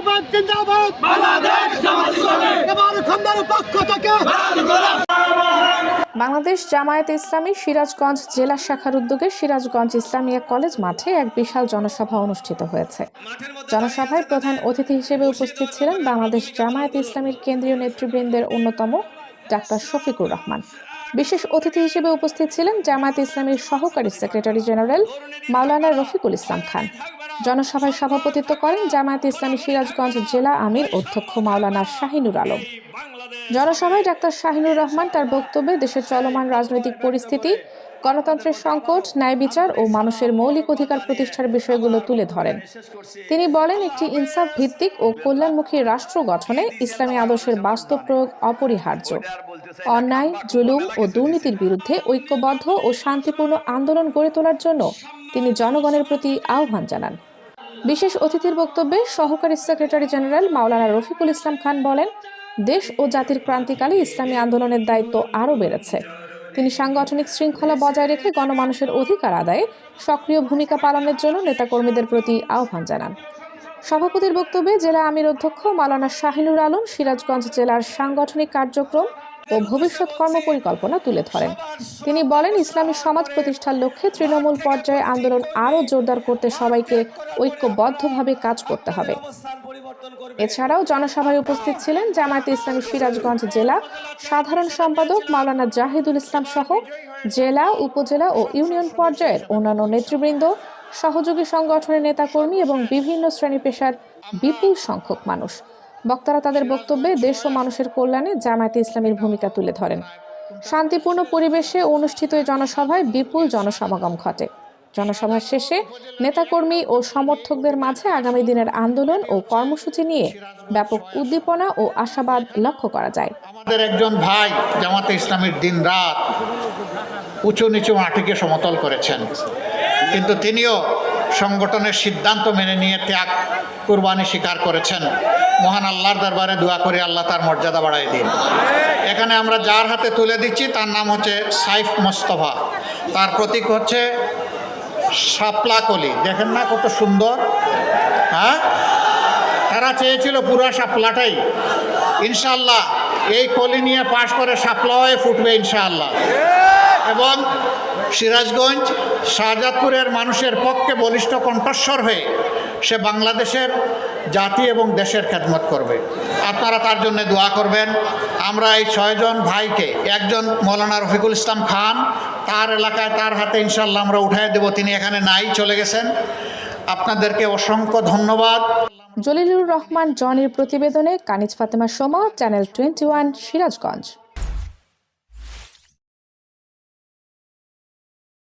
জিন্দাবাদ জিন্দাবাদ। বাংলাদেশ এবার খন্দার পক্ষ থেকে বাংলাদেশ জামায়াত ইসলামী সিরাজগঞ্জ জেলা শাখার উদ্যোগে সিরাজগঞ্জ ইসলামিয়া কলেজ মাঠে এক বিশাল জনসভা অনুষ্ঠিত হয়েছে। জনসভায় প্রধান অতিথি হিসেবে উপস্থিত ছিলেন বাংলাদেশ জামায়াত ইসলামীর কেন্দ্রীয় নেতৃবৃন্দের অন্যতম ডাক্তার শফিকুর রহমান। বিশেষ অতিথি হিসেবে উপস্থিত ছিলেন জামায়াত ইসলামীর সহকারী সেক্রেটারি জেনারেল মাওলানা রফিকুল ইসলাম খান। জনসভায় সভাপতিত্ব করেন জামায়াত ইসলামী সিরাজগঞ্জ জেলা আমির অধ্যক্ষ মাওলানা শাহিনুর আলম। জনসভায় ডাক্তার শাহিনুর রহমান তার বক্তব্যে দেশের চলমান রাজনৈতিক পরিস্থিতি, গণতন্ত্রের সংকট, ন্যায় বিচার ও মানুষের মৌলিক অধিকার প্রতিষ্ঠার বিষয়গুলো তুলে ধরেন। তিনি বলেন, একটি ইনসাফ ভিত্তিক ও কল্যাণমুখী রাষ্ট্র গঠনে ইসলামী আদর্শের বাস্তব প্রয়োগ অপরিহার্য। অন্যায়, জুলুম ও দুর্নীতির বিরুদ্ধে ঐক্যবদ্ধ ও শান্তিপূর্ণ আন্দোলন গড়ে তোলার জন্য তিনি জনগণের প্রতি আহ্বান জানান। বিশেষ অতিথির বক্তব্যে সহকারী সেক্রেটারি জেনারেল মাওলানা রফিকুল ইসলাম খান বলেন, দেশ ও জাতির ক্রান্তিকালে ইসলামী আন্দোলনের দায়িত্ব আরও বেড়েছে। তিনি সাংগঠনিক শৃঙ্খলা বজায় রেখে গণমানুষের অধিকার আদায়ে সক্রিয় ভূমিকা পালনের জন্য নেতাকর্মীদের প্রতি আহ্বান জানান। সভাপতির বক্তব্যে জেলা আমির অধ্যক্ষ মাওলানা শাহিনুর আলম সিরাজগঞ্জ জেলার সাংগঠনিক কার্যক্রম ও ভবিষ্যৎ কর্মপরিকল্পনা তুলে ধরেন। তিনি বলেন, ইসলামী সমাজ প্রতিষ্ঠার লক্ষ্যে তৃণমূল পর্যায়ে আন্দোলন আরও জোরদার করতে সবাইকে ঐক্যবদ্ধভাবে কাজ করতে হবে। এছাড়াও জনসভায় উপস্থিত ছিলেন জামায়াতে ইসলামী সিরাজগঞ্জ জেলা সাধারণ সম্পাদক মাওলানা জাহিদুল ইসলাম সহ জেলা, উপজেলা ও ইউনিয়ন পর্যায়ের অন্যান্য নেতৃবৃন্দ, সহযোগী সংগঠনের নেতাকর্মী এবং বিভিন্ন শ্রেণি পেশার বিপুল সংখ্যক মানুষ। বক্তারা তাদের বক্তব্যে দেশ ও মানুষের কল্যাণে জামায়াতে ইসলামীর ভূমিকা তুলে ধরেন। শান্তিপূর্ণ পরিবেশে অনুষ্ঠিত এই জনসভায় বিপুল জনসমাগম ঘটে। জনসভার শেষে নেতাকর্মী ও সমর্থকদের মাঝে আগামী দিনের আন্দোলন ও কর্মসূচি নিয়ে ব্যাপক উদ্দীপনা ও আশাবাদ লক্ষ্য করা যায়। আমাদের একজন ভাই জামাতে ইসলামের দিন রাত উঁচু নিচু মাটিকে সমতল করেছেন। কিন্তু তিনিও সংগঠনের সিদ্ধান্ত মেনে নিয়ে ত্যাগ, কুরবানি স্বীকার করেছেন। মহান আল্লাহর দরবারে দোয়া করে আল্লাহ তার মর্যাদা বাড়াই দিন। এখানে আমরা যার হাতে তুলে দিচ্ছি, তার নাম হচ্ছে সাইফ মোস্তফা। তার প্রতীক হচ্ছে শাপলা কলি। দেখেন না কত সুন্দর হ্যাঁ? তারা চেয়েছিল পুরো শাপলাটাই। ইনশাল্লাহ এই কলি নিয়ে পাশ করে শাপলা হয়ে ফুটবে ইনশাআল্লাহ। এবং সিরাজগঞ্জ শাহজাদপুরের মানুষের পক্ষে বলিষ্ঠ কণ্ঠস্বর হয়ে সে বাংলাদেশের জাতি এবং দেশের খেদমত করবে। আপনারা তার জন্য দোয়া করবেন। আমরা এই ছয়জন ভাইকে, একজন মৌলানা রফিকুল ইসলাম খান, তার এলাকায় তার হাতে ইনশাল্লাহ আমরা উঠাই দেব। তিনি এখানে নাই, চলে গেছেন। আপনাদেরকে অসংখ্য ধন্যবাদ। জলিলুর রহমান, জনির প্রতিবেদনে Kaniz Fatema Soma, channel twenty one Sirajganj.